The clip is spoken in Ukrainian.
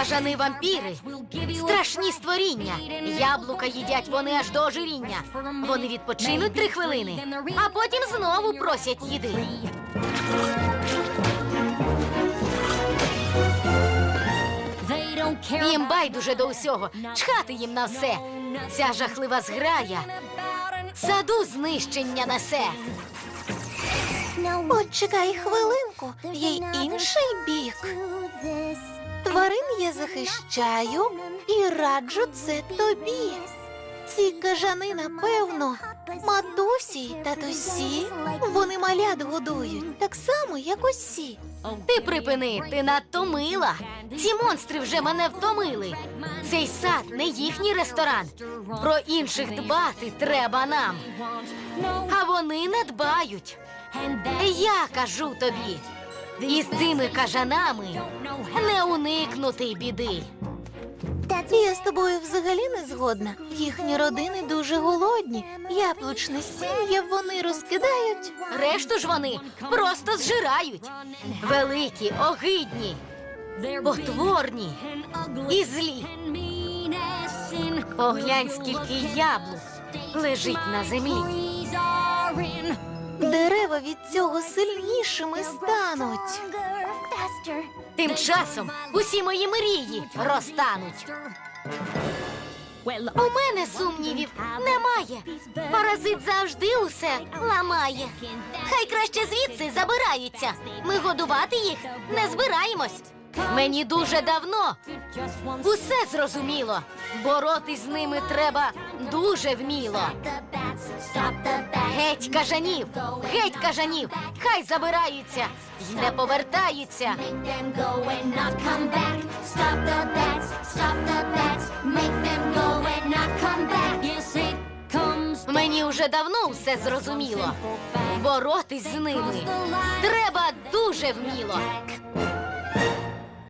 Кажани вампіри страшні створіння. Яблука їдять вони аж до ожиріння. Вони відпочинуть три хвилини, а потім знову просять їди. Їм байдуже до усього, чхати їм на все. Ця жахлива зграя саду знищення несе. От хвилинку, є інший бік. Тварин я захищаю і раджу це тобі. Ці кажани, напевно, матусі й татусі, вони малят годують, так само, як усі. Ти припини, ти надто мила. Ці монстри вже мене втомили. Цей сад не їхній ресторан. Про інших дбати треба нам. А вони не дбають. Я кажу тобі. І з цими кажанами не уникнути біди. Я з тобою взагалі не згодна. Їхні родини дуже голодні. Яблучне сім'я вони розкидають. Решту ж вони просто зжирають. Великі, огидні, потворні і злі. Поглянь, скільки яблук лежить на землі. Дерева від цього сильнішими стануть. Тим часом усі мої мрії розтануть. У мене сумнівів немає. Паразит завжди усе ламає. Хай краще звідси забираються. Ми годувати їх не збираємось. Мені дуже давно усе зрозуміло. Боротись з ними треба дуже вміло. Геть кажанів, геть кажанів, хай забираються й не повертаються. Мені вже давно все зрозуміло. Боротись з ними треба дуже вміло.